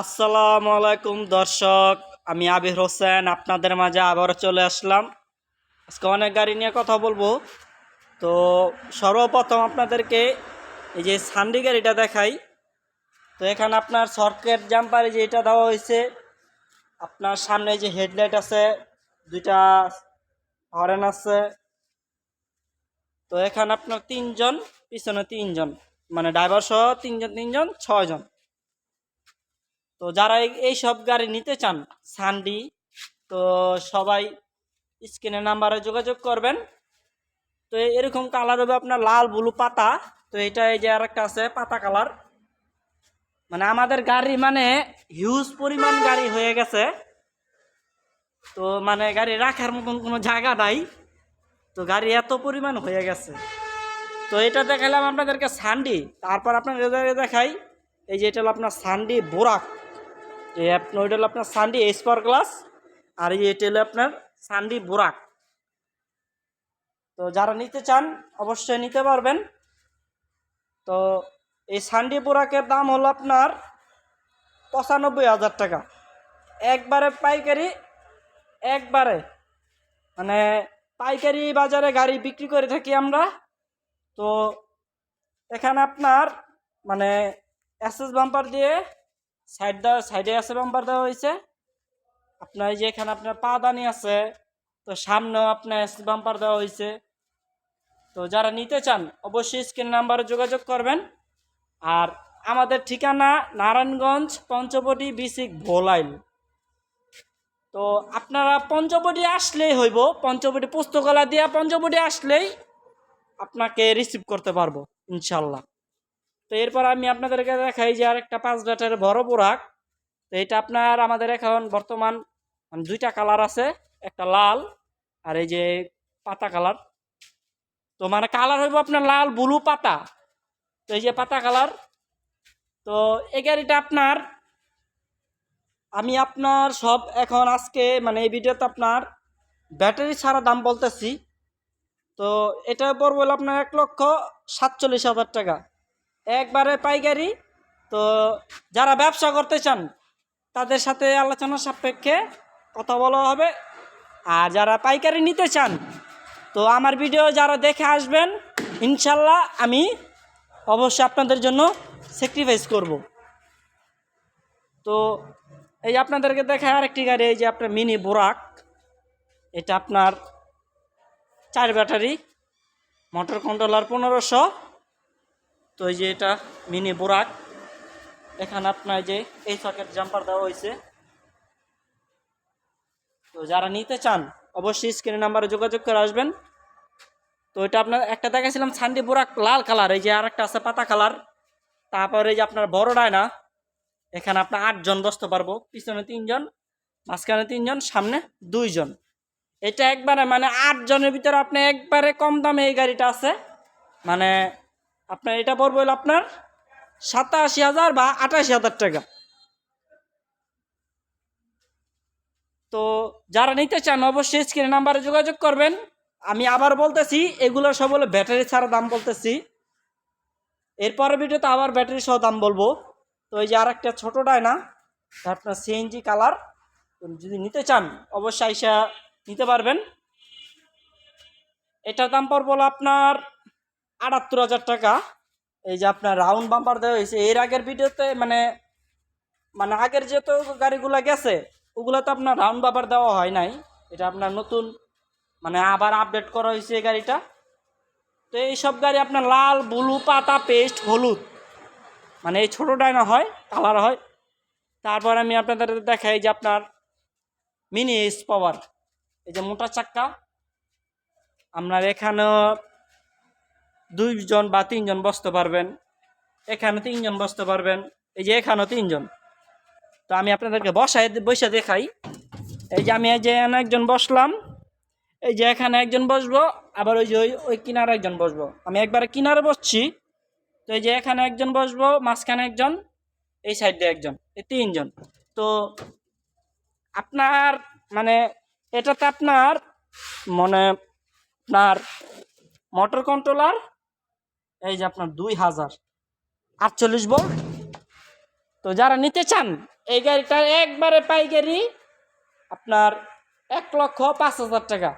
আসসালামু আলাইকুম দর্শক, আমি আবির হোসেন, আপনাদের মাঝে আবারও চলে আসলাম। আজকে অনেক গাড়ি নিয়ে কথা বলব। তো সর্বপ্রথম আপনাদেরকে এই যে সান্ডি গাড়িটা দেখাই। তো এখানে আপনার সর্কেট জাম্পারে যে এটা দেওয়া হয়েছে। আপনার সামনে যে হেডলাইট আছে, দুইটা হরেন আছে। তো এখানে আপনার তিনজন, পিছনে তিনজন মানে ড্রাইভার সহ তিনজন তিনজন, ছয়জন। তো যারা এই- সব গাড়ি নিতে চান সানডি তো সবাই স্ক্রিনের নাম্বারে যোগাযোগ করবেন। তো এরকম কালার হবে আপনার লাল ব্লু পাতা। তো এটা এই যে আর একটা আছে, পাতা কালার মানে আমাদের গাড়ি মানে হিউজ পরিমাণ গাড়ি হয়ে গেছে। তো মানে গাড়ি রাখার মতন কোনো জায়গা নাই। তো গাড়ি এত পরিমাণ হয়ে গেছে। তো এটা দেখালাম আপনাদেরকে সানডি তারপর আপনাদের দেখাই, এই যে এটা হলো আপনার সানডি বোরাক ওইটা হলো আপনার সানডি স্পার গ্লাস, আর এই এটা হলো আপনার সানডি বোরাক। তো যারা নিতে চান, অবশ্যই নিতে পারবেন। তো এই সানডি বোরাকের দাম হলো আপনার পঁচানব্বই হাজার টাকা। একবারে পাইকারি, একবারে মানে পাইকারি বাজারে গাড়ি বিক্রি করে থাকি আমরা। তো এখানে আপনার মানে এসএস বাম্পার দিয়ে সাইড দেওয়া সাইডে আছে বাম্পার দেওয়া হয়েছে। আপনার যে এখানে আপনার পাদানি আছে, তো সামনেও আপনার বাম্পার দেওয়া হয়েছে। তো যারা নিতে চান, অবশ্যই স্ক্রিন নাম্বারে যোগাযোগ করবেন। আর আমাদের ঠিকানা নারায়ণগঞ্জ পঞ্চবটি বিসিক ভোলাইল। তো আপনারা পঞ্চবটি আসলেই হইব, পঞ্চবটি পুস্তকালয় দিয়া পঞ্চবটি আসলেই আপনাকে রিসিভ করতে পারব, ইনশাল্লাহ। তো এরপর আমি আপনাদেরকে দেখাই যে আরেকটা পাঁচ ব্যাটার বড় বোরাক। তো এটা আপনার আমাদের এখন বর্তমান মানে দুইটা কালার আছে, একটা লাল আর এই যে পাতা কালার। তো মানে কালার হইব আপনার লাল, ব্লু পাতা। তো এই যে পাতা কালার। তো এই গাড়িটা আপনার, আমি আপনার সব এখন আজকে মানে এই ভিডিওতে আপনার ব্যাটারি ছাড়া দাম বলতেছি। তো এটা পড়ব আপনার এক লক্ষ সাতচল্লিশ হাজার টাকা। একবারে পাইকারি। তো যারা ব্যবসা করতে চান, তাদের সাথে আলোচনা সাপেক্ষে কথা বলা হবে। আর যারা পাইকারি নিতে চান, তো আমার ভিডিও যারা দেখে আসবেন, ইনশাল্লাহ আমি অবশ্যই আপনাদের জন্য স্যাক্রিফাইস করব। তো এই আপনাদেরকে দেখায় আরেকটি গাড়ি, এই যে আপনার মিনি বোরাক। এটা আপনার চার ব্যাটারি, মোটর কন্ট্রোলার পনেরোশো। তো এই যে এটা মিনি বোরাক এখানে আপনার যে এই সকেট জাম্পার দেওয়া হয়েছে। তো যারা নিতে চান, অবশ্যই স্ক্রিনের নাম্বারে যোগাযোগ করে আসবেন। তো এটা আপনার একটা দেখাছিলাম সান্ডি বোরাক লাল কালার এই যে আর একটা আছে পাতা কালার তারপরে এই যে আপনার বড় ডায়না। এখানে আপনার আটজন বসতে পারব, পিছনে তিনজন, মাঝখানে তিনজন, সামনে দুইজন। এটা একবারে মানে আটজনের ভিতরে আপনি একবারে কম দামে এই গাড়িটা আছে। মানে আপনার এটা পড়বে হলো আপনার সাতাশি হাজার বা আটাশি হাজার টাকা। তো যারা নিতে চান অবশ্যই স্ক্রিনের নাম্বারে যোগাযোগ করবেন। আমি আবার বলতেছি, এগুলো সব হলো ব্যাটারি ছাড়া দাম বলতেছি। এরপরের ভিডিওতে আবার ব্যাটারি সহ দাম বলব। তো এই যে আর একটা ছোটো ডায়না আপনার সিএনজি কালার যদি নিতে চান, অবশ্যই আইসা নিতে পারবেন। এটার দাম পড়ব আপনার আটাত্তর হাজার টাকা। এই যে আপনার রাউন্ড বাম্পার দেওয়া হয়েছে, এর আগের ভিডিওতে মানে মানে আগের যেহেতু গাড়িগুলো গেছে, ওগুলো তো আপনার রাউন্ড বাম্পার দেওয়া হয় নাই। এটা আপনার নতুন মানে আবার আপডেট করা হয়েছে এই গাড়িটা। তো এই সব গাড়ি আপনার লাল ব্লু পাতা পেস্ট হলুদ। মানে এই ছোটো ডায়না হয়, কালার হয়। তারপর আমি আপনাদের দেখাই যে আপনার মিনি এস পাওয়ার এই যে মোটা চাক্কা। আপনার এখানেও দুইজন বা তিনজন বসতে পারবেন, এখানে তিনজন বসতে পারবেন, এই যে এখানেও তিনজন। তো আমি আপনাদেরকে বসায় বসে দেখাই। এই যে আমি এই যে একজন বসলাম, এই যে এখানে একজন বসবো, আবার ওই যে ওই ওই কিনারে একজন বসবো। আমি একবারে কিনারে বসছি, তো এই যে এখানে একজন বসবো, মাঝখানে একজন, এই সাইডে একজন, এই তিনজন। তো আপনার মানে এটাতে আপনার মানে আপনার মোটর কন্ট্রোলার এই যে আপনার দুই হাজার। আটচল্লিশ ভোল্ট তো যারা নিতে চান, এই গাড়িটা একবারে পাইকারি আপনার এক লক্ষ পাঁচ হাজার টাকা।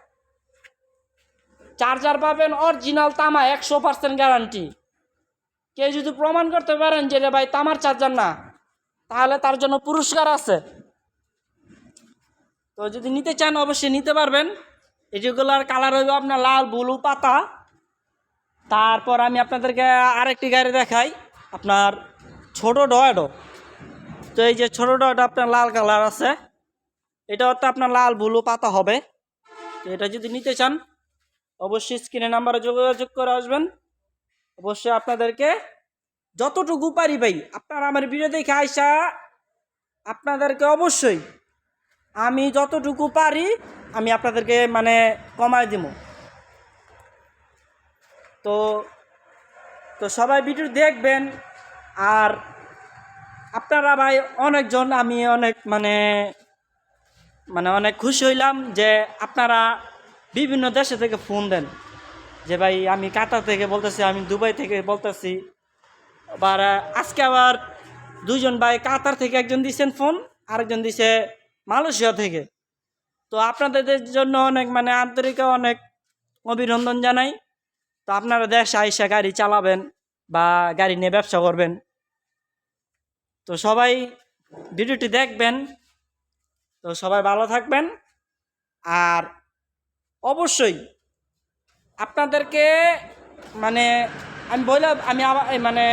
চার্জার পাবেন অরিজিনাল তামা, একশো পার্সেন্ট গ্যারান্টি। কেউ যদি প্রমাণ করতে পারেন যে, রে ভাই, তামার চার্জার না, তাহলে তার জন্য পুরস্কার আছে। তো যদি নিতে চান, অবশ্যই নিতে পারবেন। এই যেগুলোর কালার হইব আপনার লাল ব্লু পাতা। তারপর আমি আপনাদেরকে আরেকটি গাড়ি দেখাই, আপনার ছোট ডয়েডো তো এই যে ছোট ডয়েডো আপনার লাল কালার আছে। এটা হচ্ছে আপনার লাল ব্লু পাতা হবে। এটা যদি নিতে চান, অবশ্যই স্ক্রিনে নাম্বারে যোগাযোগ করে আসবেন। অবশ্যই আপনাদেরকে যতটুকু পারি ভাই, আপনারা আমার ভিডিও দেখে আইসা আপনাদেরকে অবশ্যই আমি যতটুকু পারি আমি আপনাদেরকে মানে কমায় দিব তো তো সবাই ভিডিও দেখবেন। আর আপনারা ভাই অনেকজন, আমি অনেক মানে মানে অনেক খুশি হইলাম যে আপনারা বিভিন্ন দেশে থেকে ফোন দেন। যে ভাই, আমি কাতার থেকে বলতেছি, আমি দুবাই থেকে বলতেছি। আবার, আজকে আবার দুজন ভাই কাতার থেকে একজন দিয়েছেন ফোন, আরেকজন দিছে মালয়েশিয়া থেকে। তো আপনাদের জন্য অনেক মানে আন্তরিক অনেক অভিনন্দন জানাই। তো আপনারা দেশে আইসা গাড়ি চালাবেন বা গাড়ি নিয়ে ব্যবসা করবেন। তো সবাই ভিডিওটি দেখবেন। তো সবাই ভালো থাকবেন। আর অবশ্যই আপনাদেরকে মানে আমি বললাম আমি আবার মানে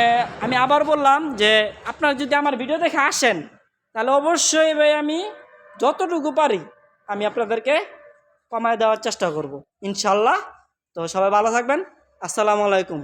আমি আবার বললাম যে আপনারা যদি আমার ভিডিও দেখে আসেন, তাহলে অবশ্যই ভাই আমি যতটুকু পারি আমি আপনাদেরকে কমায় দেওয়ার চেষ্টা করব, ইনশাল্লাহ। তো সবাই ভালো থাকবেন। আসসালামু আলাইকুম।